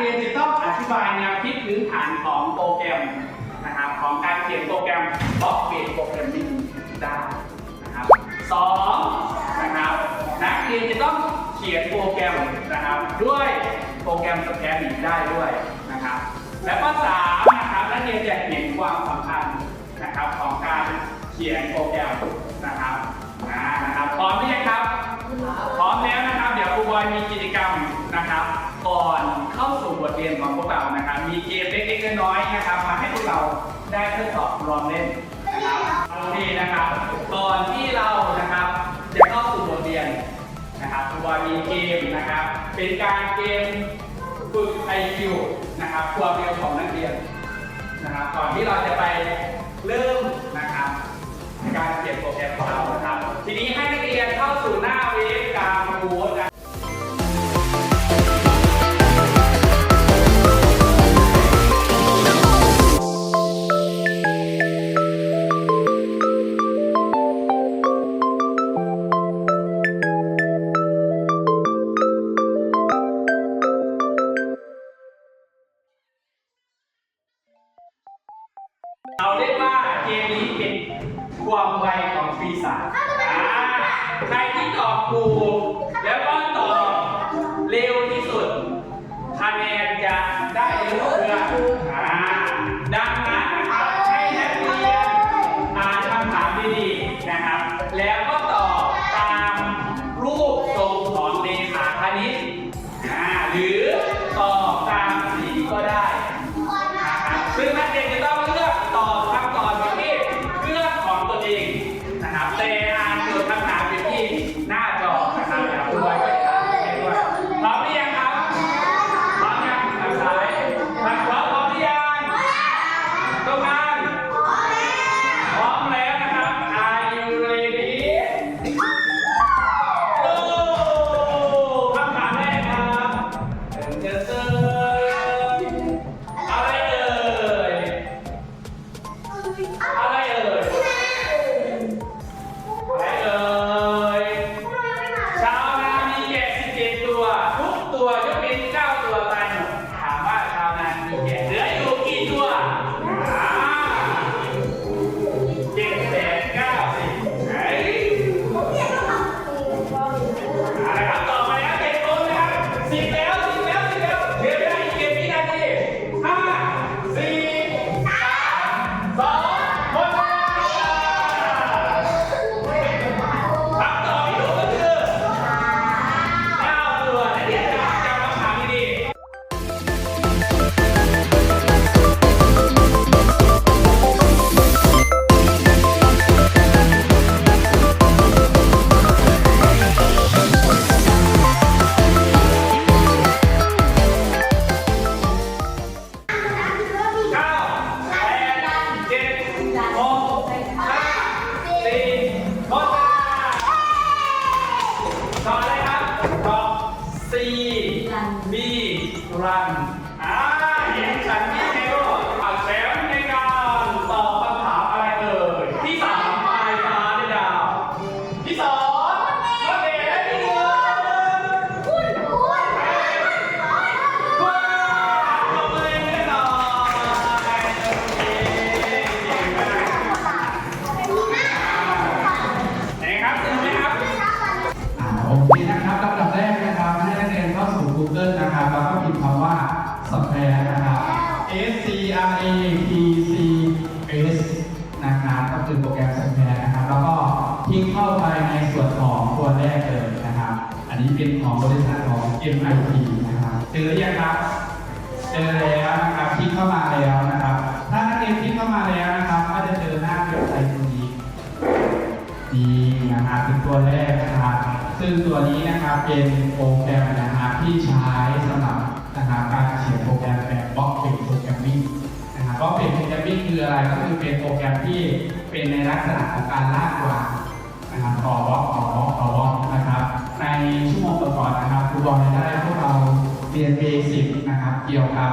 เรียนจะต้องอธิบายแนวคิดพื้นฐานของโปรแกรมนะครับของการเขียนโปรแกรมบล็อกเบสโปรแกรมมิ่งได้นะครับสองนะครับนักเรียนจะต้องเขียนโปรแกรมนะครับด้วยโปรแกรมสแกนอีกได้ด้วยนะครับและข้อสามนะครับนักเรียนจะเห็นความสำคัญนะครับของการเขียนโปรแกรมนะครับนะครับพร้อมหรือยังครับพร้อมแล้วนะครับ เดี๋ยวครูบอยมีกิจกรรมนะครับ ก่อนเข้าสู่บทเรียนของพวกเรานะครับ มีเกมเล็กๆน้อยๆนะครับ มาให้พวกเราได้ทดสอบลองเล่นนะครับเอาดีนะครับ ก่อนที่เรานะครับ จะเข้าสู่บทเรียนนะครับครูบอยมีเกมนะครับ เป็นการเกมฝึก IQ นะครับความเร็วของนักเรียนนะครับ ก่อนที่เราจะไปเริ่มนะครับการเขียนโปรแกรมของเรานะครับ ทีนี้ให้นักเรียนเข้าสู่หน้าเว็บการบูธนะ MIT นะครับเจอยังครับ เจอแล้วนะครับคลิกเข้ามาแล้วนะครับ ถ้านักเรียนคลิกเข้ามาแล้วนะครับก็จะเจอหน้าเว็บไซต์ตรงนี้นี่นะครับเป็นตัวแรกนะครับ ซึ่งตัวนี้นะครับเป็นโปรแกรมนะครับที่ใช้สำหรับนะครับการเขียนโปรแกรมแบบบล็อกเป็นโปรแกรมมิ่งนะครับบล็อกเป็นโปรแกรมมิ่งคืออะไรก็คือเป็นโปรแกรมที่เป็นในลักษณะของการลากวางนะครับต่อบล็อกต่อบล็อก ต่อบล็อกนะครับในก่อนนะครับครูบอลได้พวกเราเรียนเบสิกนะครับ เกี่ยวกับ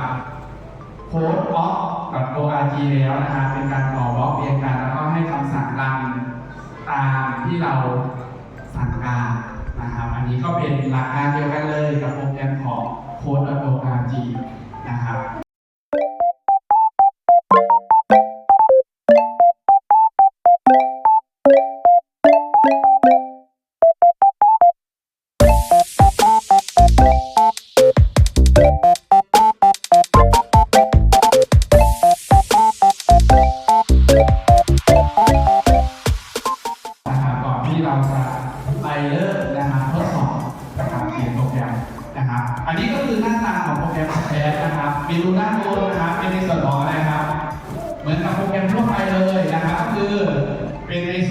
โค้ดบล็อกกับ ORG แล้วนะครับเป็นการต่อบล็อกเรียงกันแล้วก็ให้คำสั่งรันตามที่เราสั่งการนะครับ อันนี้ก็เป็นหลักการเดียวกันเลยกับโปรแกรมของ Code.org นะครับนะครับ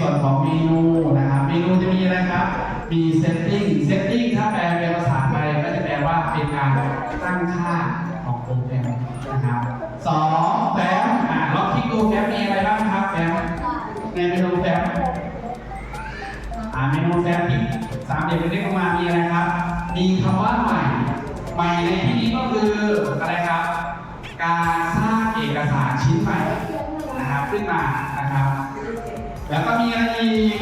วนของเมนูนะครับเมนูจะมีอะไรครับ มี setting setting ถ้าแปลเป็นภาษาไทยก็จะแปลว่าเป็นการตั้งค่าของโปรแกรมนะครับสองแฟ้มอ่าลองคิดดูแฟ้มมีอะไรบ้างครับแฟ้มในเมนูแฟ้มอ่าเมนูแซมที่สามเหลี่ยมเล็กๆออกมามีอะไรครับ มีคำว่าใหม่ ใหม่ในที่นี้ก็คืออะไรครับ การสร้างเอกสารชิ้นใหม่นะครับขึ้นมานะครับ แล้วก็มีอะไรอีก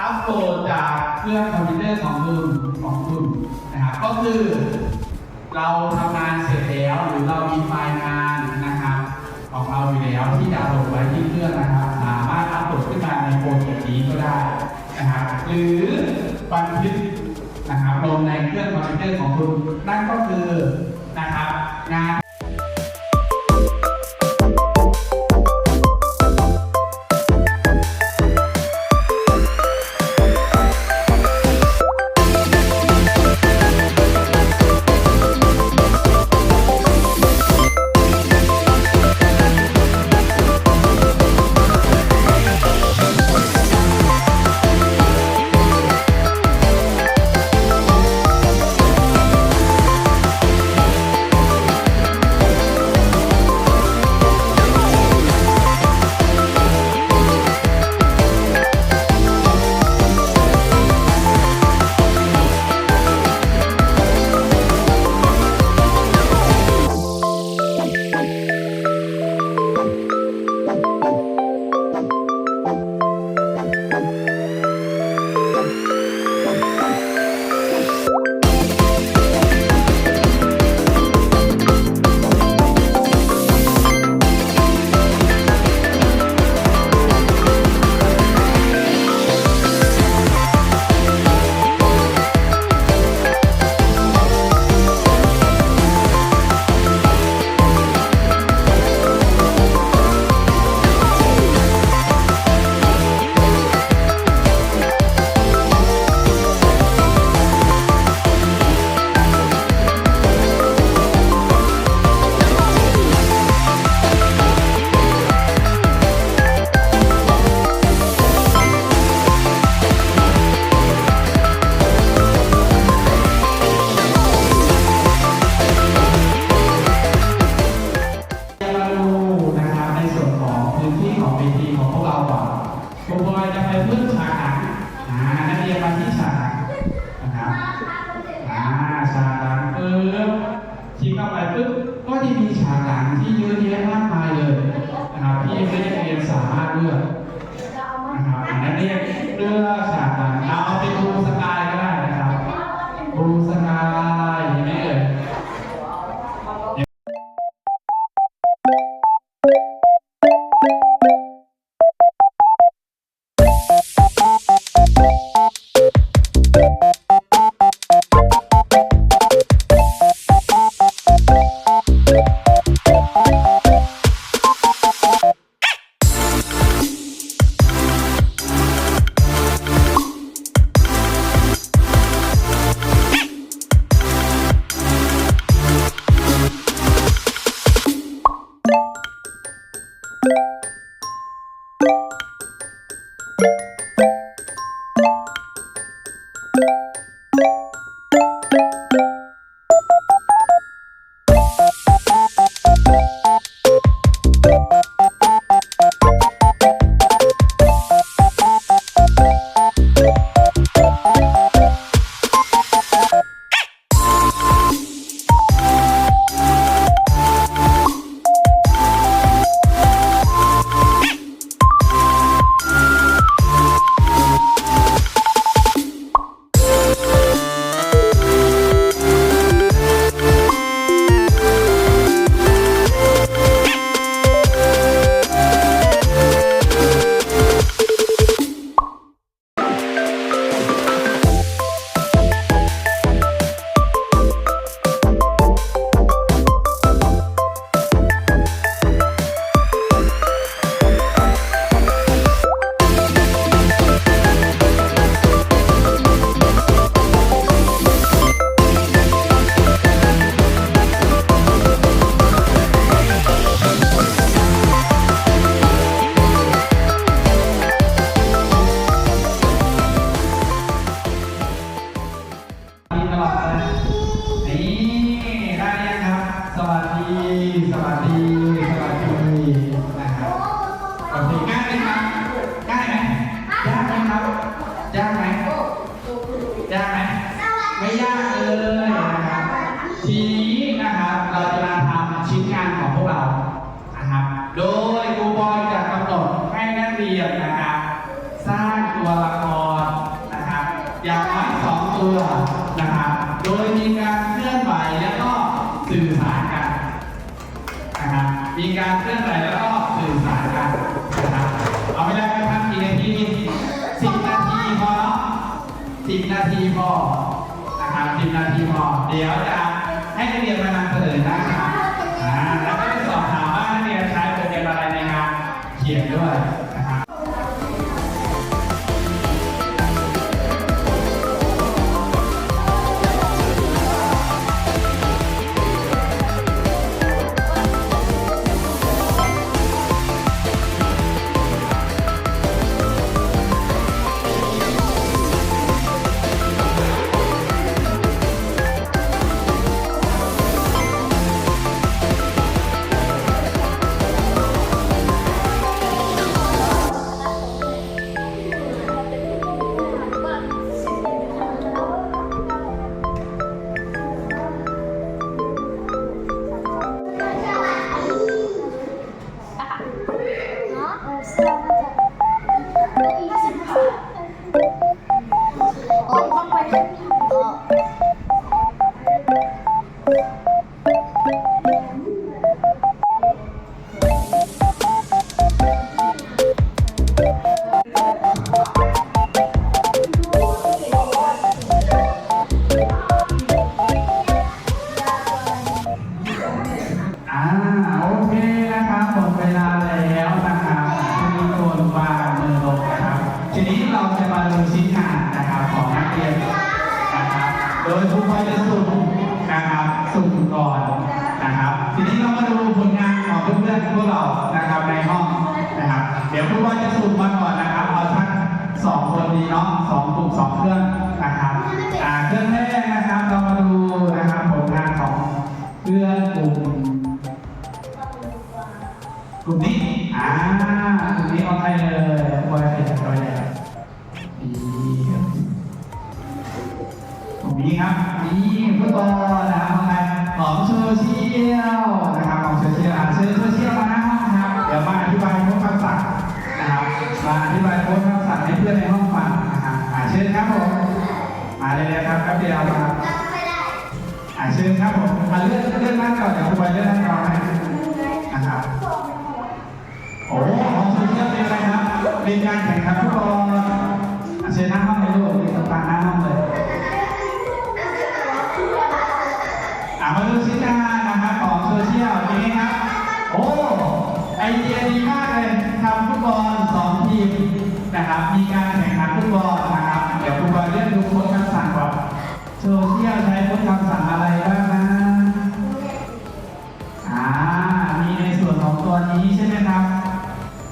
อัพโหลดจากเครื่องคอมพิวเตอร์ของคุณของคุณนะครับก็คือเราทำงานเสร็จแล้วหรือเรามีไฟล์งานนะครับของเราอยู่แล้วที่ดาวน์โหลดไว้ที่เครื่องนะครับ สามารถอัพโหลดขึ้นมาในโปรเจกต์นี้ก็ได้นะครับหรือบันทึกนะครับลงในเครื่องคอมพิวเตอร์ของคุณนั่นก็คือนะครับงาน มีการเคลื่อนไหวแล้วก็สื่อสารกันนะครับเอาเวลาไปทำกี่นาทีสิบนาทีพอเนาะสิบนาทีพอนะครับสิบนาทีพอเดี๋ยวจะให้นักเรียนมานำเสนอนะครับแล้วก็จะสอบถามว่านักเรียนใช้โปรแกรมอะไรในการเขียนด้วย พวกเรานะครับในห้องนะครับ เดี๋ยวครูพลอยจะสุ่มมาก่อนนะครับเอาทั้งสองคนดีเนาะสองกลุ่มสองเครื่องนะครับอ่าเครื่องแรกนะครับเรามาดูนะครับผลงานของเพื่อนกลุ่มกลุ่มนี้อ่ากลุ่มนี้เอาใครเลยบอยใครจะจอยเลยปุ่มนี้ครับนี่ฟุตบอลนะครับเอาใครของโซเชียล นะเชียลอะเชิญโซเชียลมาหน้าห้องครับ เดี๋ยวมาอธิบายโค้ดคำสั่งนะครับ มาอธิบายโค้ดคำสั่งให้เพื่อนในห้องฟังนะครับอ่าเชิญครับผม มาเลยนะครับแป๊บเดียวมาอ่าเชิญครับผม มาเลื่อนเลื่อนหน้าก่อนเดี๋ยวครูไปเลื่อนหน้าจอให้นะครับ โอ้ของโซเชียลเป็นะไรครับเป็นการแข่งขัน มนะครับ มีการแข่งขันฟุตบอลนะครับ เดี๋ยวคุณบอลเรียกดูโค้ดคำสั่งก่อนโซเชียลใช้โค้ดคำสั่งอะไรบ้างนะอ่ามีในส่วนของตัวนี้ใช่ไหมครับ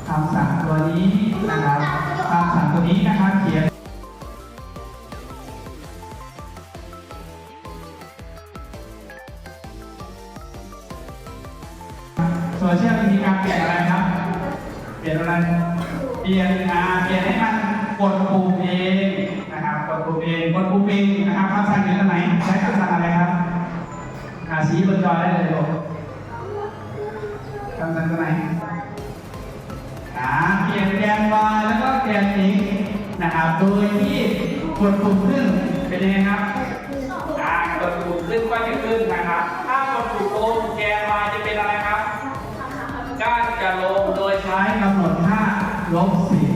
คำสั่งตัวนี้นะครับคำสั่งตัวนี้นะครับเขียนโซเชียลมีการเปลี่ยนอะไรครับ เปลี่ยนอะไร เปลี่ยนอ่าเปลี่ยนให้มันกดปุ่มเองนะครับกดปุ่มเองกดปุ่มเองนะครับคำสั่งอยู่ตรงไหนใช้คำสั่งอะไรครับอาชี้บนจอได้เลยลูกคำสั่งตัวไหนอ่าเปลี่ยนแกน y แล้วก็แกน x นะครับ โดยที่กดปุ่มขึ้นเป็นยังไงครับอ่ากดปุ่มขึ้นก็จะขึ้นนะครับ ถ้ากดปุ่มลงแกนมาจะเป็นอะไรครับ กานจะลงโดยใช้ใช้กำหนด ค่าลบสิบอ่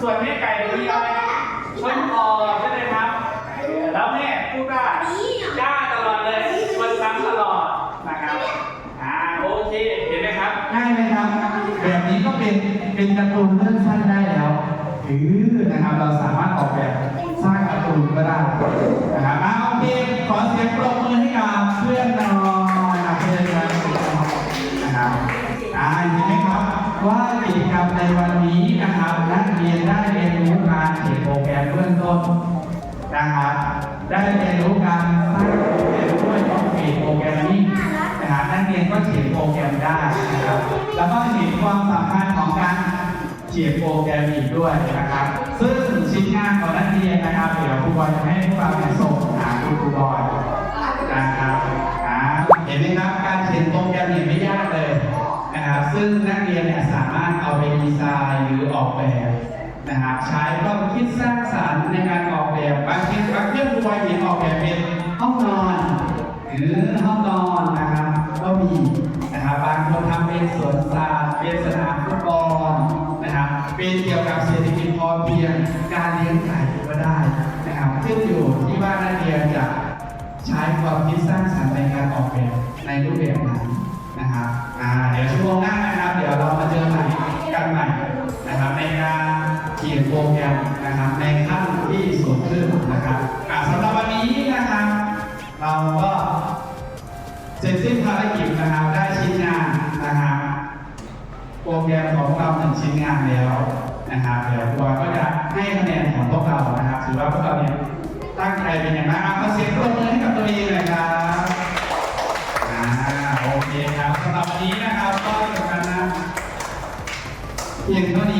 ส่วนแม่ไก่มีอะไรชนคอใช่ไหมครับเออแล้วแม่พูดว่าจ้าตลอดเลยชวนซ้ำตลอดนะครับ อ่าโอเค เห็นไหมครับ ง่ายไหมครับ แบบนี้ก็เป็นเป็นการ์ตูนเรื่องสั้นได้แล้วหรือนะครับเราสามารถออกแบบสร้างการ์ตูนก็ได้นะครับอ่าโอเคขอเสียงปรบมือให้กับเพื่อนหน่อยนะครับเพื่อนกันนะครับอ่าเห็นไหมครับ ว่ากิจกรรมในวันนี้นะครับนักเรียนได้เรียนรู้การเขียนโปรแกรมเบื้องต้นนะครับได้เรียนรู้การสร้างโปรแกรมด้วยต้องเขียนโปรแกรมนี้นะครับนักเรียนก็เขียนโปรแกรมได้นะครับ แล้วก็เห็นความสำคัญของการเขียนโปรแกรมอีกด้วยนะครับ ซึ่งชิ้นงานของนักเรียนนะครับ เดี๋ยวครูบอลจะให้พวกเราส่งหาคุณครูบอลนะครับเห็นไหมครับ นะครับใช้ความคิดสร้างสรรค์ในการออกแบบบางทีบางเรื่องรูบอลเห็นออกแบบเป็นห้องนอนหรือห้องนอนนะครับก็มีนะครับบางคนทำเป็นสวนสัตว์เป็นสนามฟุตบอลนะครับเป็นเกี่ยวกับเศรษฐกิจพอเพียงการเลี้ยงไก่ก็ได้นะครับขึ้นอยู่ที่ว่านักเรียนจะใช้ความคิดสร้างสรรค์ในการออกแบบในรูปแบบ พวกเรานะครับถือว่าพวกเราเนี่ยตั้งใจเป็นอย่างมากมาเสียงปรบมือให้กับตัวเองเลยครับอ่าโอเคครับสำหรับวันนี้นะครับก็จบกันนะเพียงเท่านี้